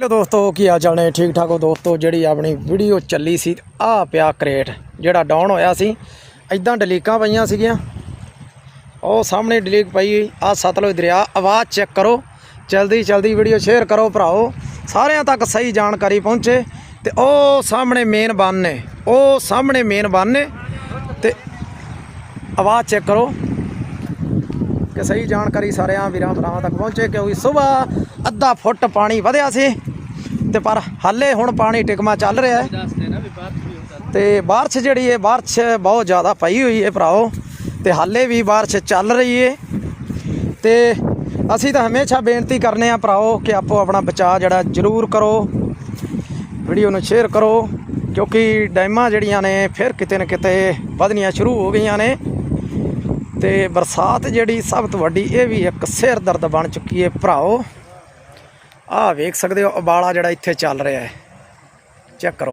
Hello ਦੋਸਤੋ, ਕੀ ਹਾਲ ਚਾਲ ਨੇ? ਠੀਕ ਠਾਕ ਹੋ ਦੋਸਤੋ? ਜਿਹੜੀ ਆਪਣੀ ਵੀਡੀਓ ਚੱਲੀ ਸੀ ਆ ਪਿਆ ਕ੍ਰੇਟ ਜਿਹੜਾ ਡਾਊਨ ਹੋਇਆ ਸੀ ਐਦਾਂ ਡਲੀਕਾਂ ਪਈਆਂ ਸੀਗੀਆਂ। ਉਹ ਸਾਹਮਣੇ ਡਲੀਕ ਪਈ ਆ ਸਤਲੁਜ ਦਰਿਆ, ਆਵਾਜ਼ ਚੈੱਕ ਕਰੋ। ਜਲਦੀ ਜਲਦੀ ਵੀਡੀਓ ਸ਼ੇਅਰ ਕਰੋ ਭਰਾਓ ਸਾਰਿਆਂ ਤੱਕ ਸਹੀ ਜਾਣਕਾਰੀ ਪਹੁੰਚੇ ਤੇ ਉਹ ਸਾਹਮਣੇ ਮੇਨ ਬੰਨ ਨੇ। ਉਹ ਸਾਹਮਣੇ ਮੇਨ ਬੰਨ ਨੇ ਤੇ ਆਵਾਜ਼ ਚੈੱਕ ਕਰੋ ਕਿ ਸਹੀ ਜਾਣਕਾਰੀ ਸਾਰਿਆਂ ਵੀਰਾਂ, ਭਰਾਵਾਂ ਤੱਕ ਪਹੁੰਚੇ, ਕਿਉਂਕਿ ਸਵੇਰ ਅੱਧਾ ਫੁੱਟ ਪਾਣੀ ਵਧਿਆ ਸੀ। ਤੇ ਪਰ ਹਾਲੇ ਹੁਣ ਪਾਣੀ ਟਿਕਮਾ ਚੱਲ ਰਿਹਾ ਹੈ। ਤੇ ਬਾਰਿਸ਼ ਜਿਹੜੀ ਹੈ, ਬਾਰਿਸ਼ ਬਹੁਤ ਜ਼ਿਆਦਾ ਪਈ ਹੋਈ ਹੈ ਭਰਾਓ ਤੇ ਹਾਲੇ ਵੀ ਬਾਰਿਸ਼ ਚੱਲ ਰਹੀ ਹੈ। ਤੇ ਅਸੀਂ ਤਾਂ ਹਮੇਸ਼ਾ ਬੇਨਤੀ ਕਰਨੇ ਆ ਭਰਾਓ ਕਿ ਆਪੋ ਆਪਣਾ ਬਚਾਅ ਜਿਹੜਾ ਜ਼ਰੂਰ ਕਰੋ। ਵੀਡੀਓ ਨੂੰ ਸ਼ੇਅਰ ਕਰੋ, ਕਿਉਂਕਿ ਡੈਮਾਂ ਜਿਹੜੀਆਂ ਨੇ ਫਿਰ ਕਿਤੇ ਨਾ ਕਿਤੇ ਵਧਣੀਆਂ ਸ਼ੁਰੂ ਹੋ ਗਈਆਂ ਨੇ। ਤੇ ਬਰਸਾਤ ਜਿਹੜੀ ਸਭ ਤੋਂ ਵੱਡੀ ਇਹ ਵੀ ਇੱਕ ਸਿਰ ਦਰਦ ਬਣ ਚੁੱਕੀ ਹੈ ਭਰਾਓ ਆਹ ਵੇਖ ਸਕਦੇ ਹੋ ਉਬਾਲਾ ਜਿਹੜਾ ਇੱਥੇ ਚੱਲ ਰਿਹਾ ਹੈ। ਚੈੱਕ ਕਰੋ।